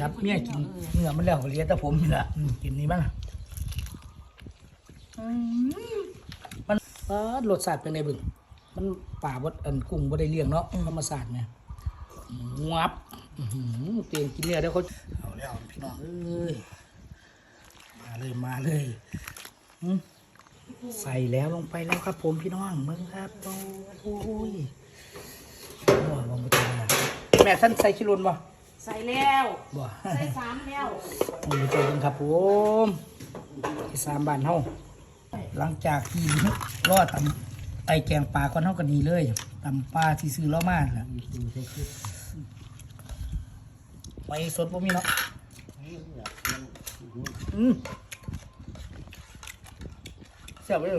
ครับเมียกินเนื้อมันแล้วเหลียแต่ผมนี่แหละอืมกินนี่บ้างอืมมันเออรสชาติเป็นไงบึงมันป่าบดอันกุ้งบ่ได้เลี้ยงเนาะธรรมศาสตร์เนี่ยงับอื้อหือเตียงกินเนื้อเดี๋ยวเขาเอาแล้วพี่น้องเอ้ยมาเลยมาเลยอืมใส่แล้วลงไปแล้วครับผมพี่น้องมึงครับโอ้ยโอ้ยลงไปตรงนั้นแม่ท่านใส่ชิลุนบ่ ใส่แล้ว บ่ใส่สามแล้วนี่เจอกันครับผมที่สามบ้านเฮาหลังจากที่รอดตำไตแกงปลาก่อนเฮาก็ดีเลยตำปลาที่ซื้อเรามาแหละไปสดบ่มีเนาะอืมเสียบเลย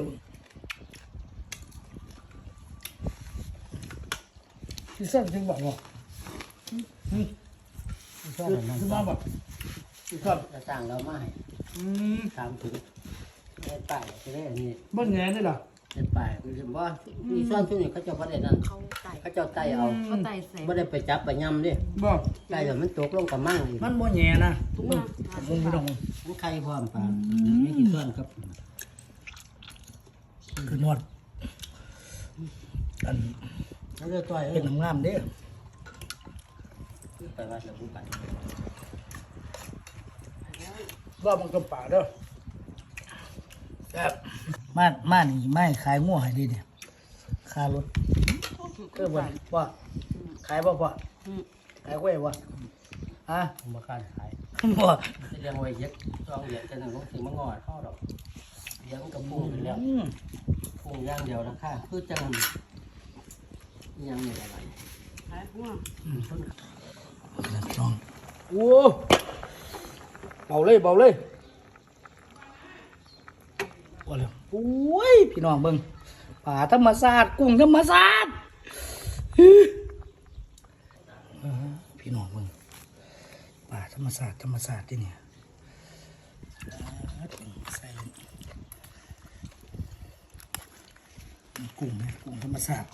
ที่สั่นถึงบอกว่าอืม คือคือมาแบบครับจะสั่งเรามาให้อืมถามถึงไอ้ป้ายจะได้อันนี้บิ้งแงนได้หรอไอ้ป้ายคือว่ามีซ่อนช่วงนี้เขาเจะบ่ได้นั่นเขาไต่เขาเจ้าไต่เอาเขาไต่ใส่บ่ได้ไปจับไปย่ำดิบ่ไต่แล้วมันตกลงกับมั่งมันบ่แง่นะตุ้งมึงมามึงไม่ต้องมันไข่พร้อมปลาไม่กี่ซ่อนครับ คือนวดอันแล้วเลือต่อยเป็ยนงามเด้ อไปวัดแล้วผู้ไปว่ามันก็ป่าเด้อครับมามานี่ไม่ขายงัวให้ดีเนี่ยค่ารถเออบ่ว่าขายบ่พอขายกล้วยบ่ฮะผมบ่กล้าขายบ่เลี้ยงไว้เย็ดต้องเยงแต่หนึ่งต้องถึงมางอดเข้าดอกเลี้ยงกับพุงไปแล้วอืมพุงอย่างเดียวนะคะคือจังยังมีอะไรขายหัว น้องโอ้เบาเลยเบาเลยบ่เลยโอ้ยพี่น้องเบิ่งป่าธรรมชาติกุ้งธรรมชาติอ่าพี่น้องมึงป่าธรรมศาสตร์ธรรมศาสตร์ที่เนี่ยอ่าใส่กุ้งนะกุ้งธรรมศาสตร์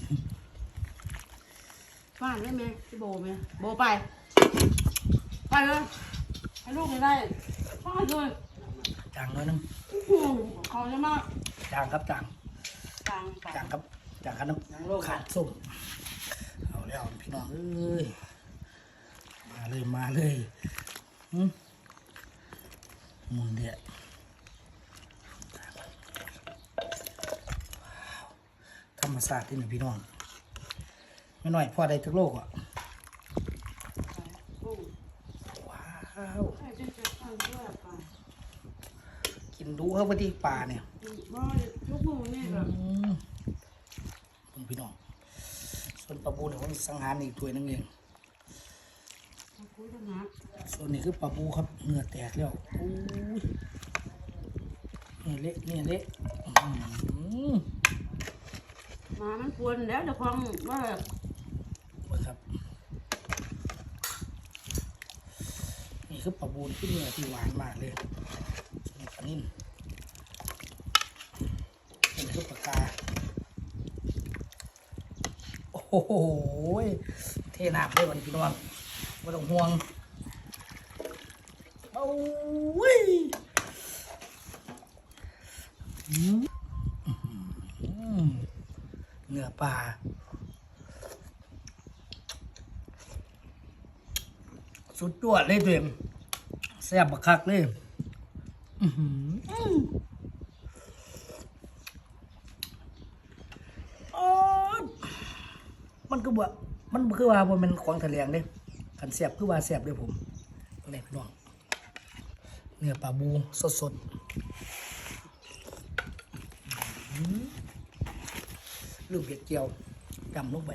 บ้านได้ไหมพี่โบไหมโบไป ไปเลยให้ลูกไม่ได้ฟาดเลยจางน้อยนึงอื้อหือเขาจะมาจางครับจางตังไปจางครับจางครับน้ำขาดส้มเอาแล้วพี่น้องเอ้ยมาเลยมาเลยหึมุนเดียธรรมศาสตร์ที่หนึ่งพี่น้องไม่น้อยพอได้ทุกโลกอะ กุ้ง ว้าวให้จะจะทำด้วยไปกินดูเข้าไปที่ป่าเนี่ยบ่ลูกหมูนี่แบบอืมเพิ่งพี่น้อง ส่วนปลาบูเนี่ยผมสังหารอีกถ้วยหนึงเองคุยกันนะส่วนนี้คือปลาบูครับเนื้อแตกแล้วโอ้ยนี่เละนี่เละอื้อหือมามันควรแล้วจะคลองว่ามาครับ คือปลาบูที่เนื้อที่หวานมากเลยส่วนปลานิ่นนี่คือปลากาโอ้โหเทน้ำได้วันพี่น้องไม่ต้องห่วงโอ้ยเนื้อปลาสุดยอดเลยเต็ม แซ่บบักคักเลยอือหืออ๋อมันก็บ่มันคือว่าบ่แมันของแถลงเด้คันแซ่บคือว่าแซ่บเด้ผมอะไรพี่น้องเนื้อปลาบูสดๆอื้อหือลูกเห็ดเจียวจำลงไป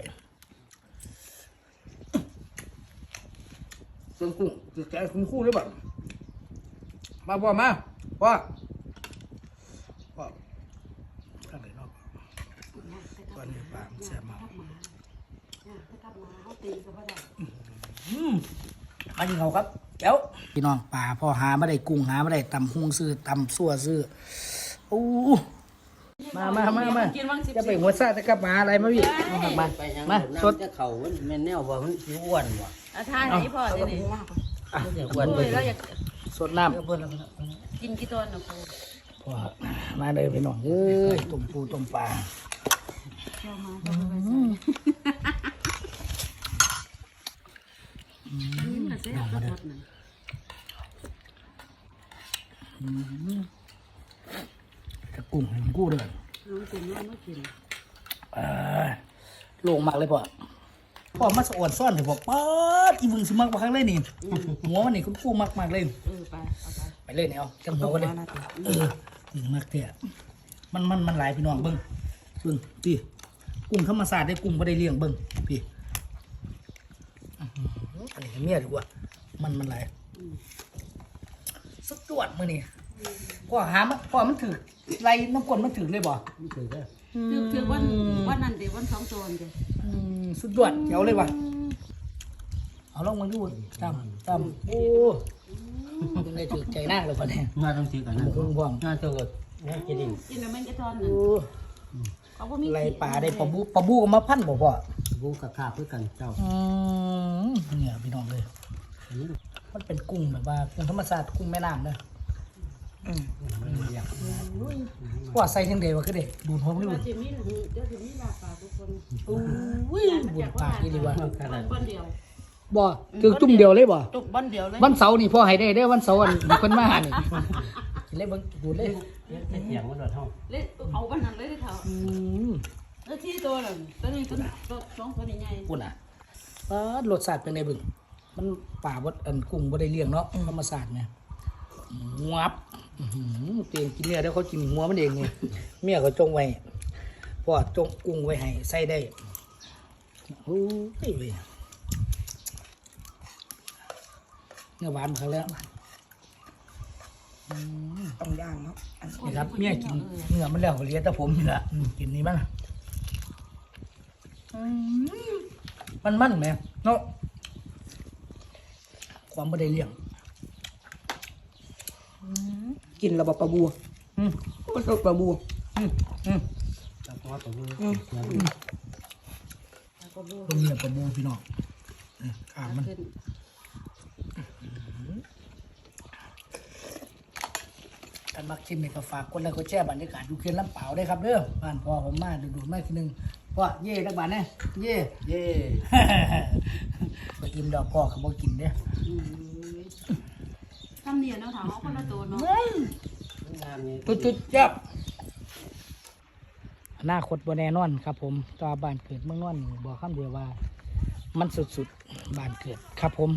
ส่วนกุ้งจะแกะคุณคู่หรือเปล่า มาพ่อมาพ่อพ่อข้างไหนนอกตอนนี้ปลามันแซ่บมากเนี่ยถ้ากลับมาเขาตีก็ไม่ได้อืมมากินเขาครับแก้วพี่น้องปลาพ่อหาไม่ได้กุ้งหาไม่ได้ตำหุ้งซื้อตำซั่วซื้อโอ้มามามามากินบ้างสิบจะไปหัวซาจะกลับมาอะไรมาพี่มาหักมาไปยังมาน้สดำจะเข่ามันแม่นแนวว่ามันสิอ้วนว่ะอาทายไหนพ่อเดี๋ยวนี้เอาเดี๋ยวโอ้วันไปยเราอยาก สดน้เดี๋ยวเพิ่นแล้วก็กินกี่ตัวนะปูำพอมาเลยพี่น้องเอ้ยต้มปูต้มปลาเที่ยวมาเราไปใส่อันนี้มันเสียสดๆหน่อยจะกุ้งให้มันกู้เด้อน้องกินน้องไม่กิน เอ้ยโล่งมากเลยพ่อ พ่อมาสะอวดซ่อนเถอะพ่อป๊าดอีมึงสิมักมาครั้งเลยนี่หัวมันนี่คุณกู้มากมากๆเลยเออไปเอาไปไปเลยเนี่ยเอาจังหัวกันเลยมาติเออถึงมากเถอะมันมันมันหลายพี่น้องเบิ้งเบิ้งพี่กุ้งธรรมศาสตร์ได้กุ้งไม่ได้เลี้ยงเบิ้งพี่อื้อหืออันนี้ให้เมียดีกว่ามันมันหลายสุดยอดมือนี่พ่อหามันพ่อมันถือไรน้ำกลนมันถือเลยบ่นี่คือก็คือคือวันวันนั้นเดี๋ยววันสองโจนเดี๋ยวอืม สุดยอดเจ๋วเลยว่ะเอาลองมาดูจำจำโอ้ยังได้ถือใจนั่งเลยพ่อเนี่ยงานต้องซื้อกันนะมึงพ่วงงานตัวก็งานจะดิ่งกินแล้วมันจะทอนโอ้เขาก็มีไรป่าได้ปลาบูปลาบูก็มาพันบ่พ่อบูกับข้าวเพื่อกันเจ้าอืมเนี่ยพี่น้องเลยอันนี้มันเป็นกุ้งแบบว่ากุ้งธรรมชาติกุ้งแม่น้ำเนอะอืมมันอยาก ว่าใส่ยังไงวะคือเด็กดูดหัวมันเดี๋ดูยวจะมีเดี๋ยวจะมีลาปลาทุกคนอุ้ยบุญปากนี่ดีวะบ้านเดียวบ่คือจุ่มเดียวเลยบ่ตุกบ้านเดียวเลยวันเสาร์นี่พ่อให้ได้เด้อวันเสาร์อันเพิ่นมาหานี่กินเลยเบิ่งดูดเลยจะเสียงมันโดดห้องเล่เอาบ้านนั้นเลยที่เขาอืมแล้วที่ตัวหนึ่งตัวนี้ตัวตัวสองตัวนี้ใหญ่ปุ่นอะปลารสชาติเป็นไงเบิ่งมันป่าบ่อันกุ้งบ่ได้เลี้ยงเนาะธรรมชาติเนี่ยงับอื้อหือ เตียงกินเนื้อเดี๋ยวเขากินหัวมันเองนี่เมียเขาจงไว้พ่อจงกุ้งไว้ให้ใส่ได้โอ้ยเว้ยเนื้อหวานมาครั้งแล้วต้องย่างเนาะนี่ครับเมียกินเนื้อมันแล้วเหลี้ยแต่ผมนี่แหละกินนี่มันอืมมันมันไหมเนาะความไม่ได้เลี้ยง กินระบบปลาบัวอืมมันก็ปลาบัวอืมอืมแล้วก็ตัวบูตรงนี้ปลาบูพี่น้องนี่ข้างมันขึ้นกันมักชิมในกาฝากคนแล้วก็แช่บรรยากาศดูเคียนลำเปล่าได้ครับเด้อบ้านพ่อผมมาดูดูๆมาทีหนึงพ่อเย่ทักบานแน่เย่เย่ไปกินดอกพ่อเขาบอกกินเด้อ ทำเนียนเนาะถามว่าคนละตัวเนาะ งานนี้ จุดจุดๆจับอนาคตบนแน่นอนครับ ผมตัวบ้านเกิดเมืองนอนนี่บอกคำเดียวว่า มันสุดๆบ้านเกิดครับผม